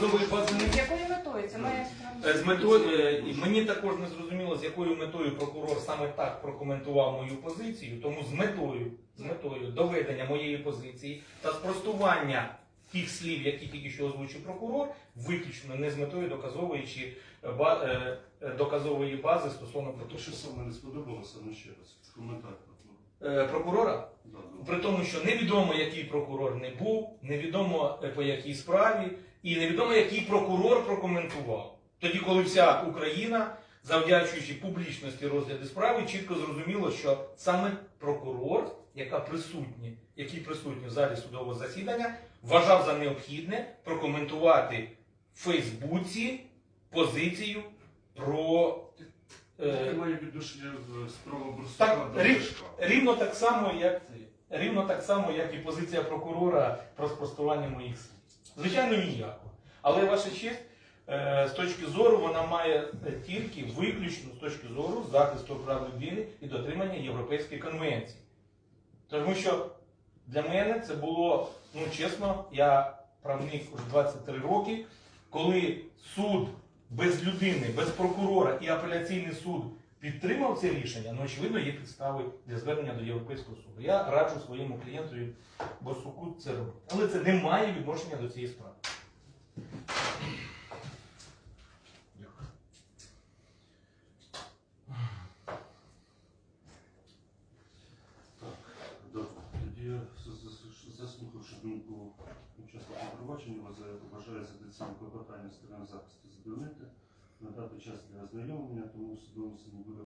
доказової бази З немає. якою метою? Це має Е, З метою е, мені також не зрозуміло, з якою метою прокурор саме так прокоментував мою позицію. Тому з метою, з метою доведення моєї позиції та спростування тих слів, які тільки що озвучив прокурор, виключно не з метою доказовуючи е, ба- доказової бази стосовно То, протоколу. що саме не сподобалося, ну ще раз. Коментар. прокурор. Е, прокурора. При тому, що невідомо, який прокурор не був, невідомо е, по якій справі, і невідомо, який прокурор прокоментував. Тоді, коли вся Україна, завдячуючи публічності розгляду справи, чітко зрозуміло, що саме прокурор, яка присутні, який присутній в залі судового засідання, вважав за необхідне прокоментувати в Фейсбуці позицію про. е, має відношення з справа рів- рівно так само, як рівно так само, як і позиція прокурора про спростування моїх слів. Звичайно, ніякого. Але ваша честь, е, з точки зору, вона має тільки виключно з точки зору захисту прав людини і дотримання Європейської конвенції. Тому що для мене це було, ну чесно, я правник вже 23 роки, коли суд без людини, без прокурора і апеляційний суд підтримав це рішення, ну очевидно є підстави для звернення до Європейського суду. Я раджу своєму клієнтові Борсуку це робити. Але це не має відношення до цієї справи. Заслухавши думку учасника провадження, вважаю- за доцільне клопотання сторон захисту задовольнити, надати час для ознайомлення, тому судовому суді буде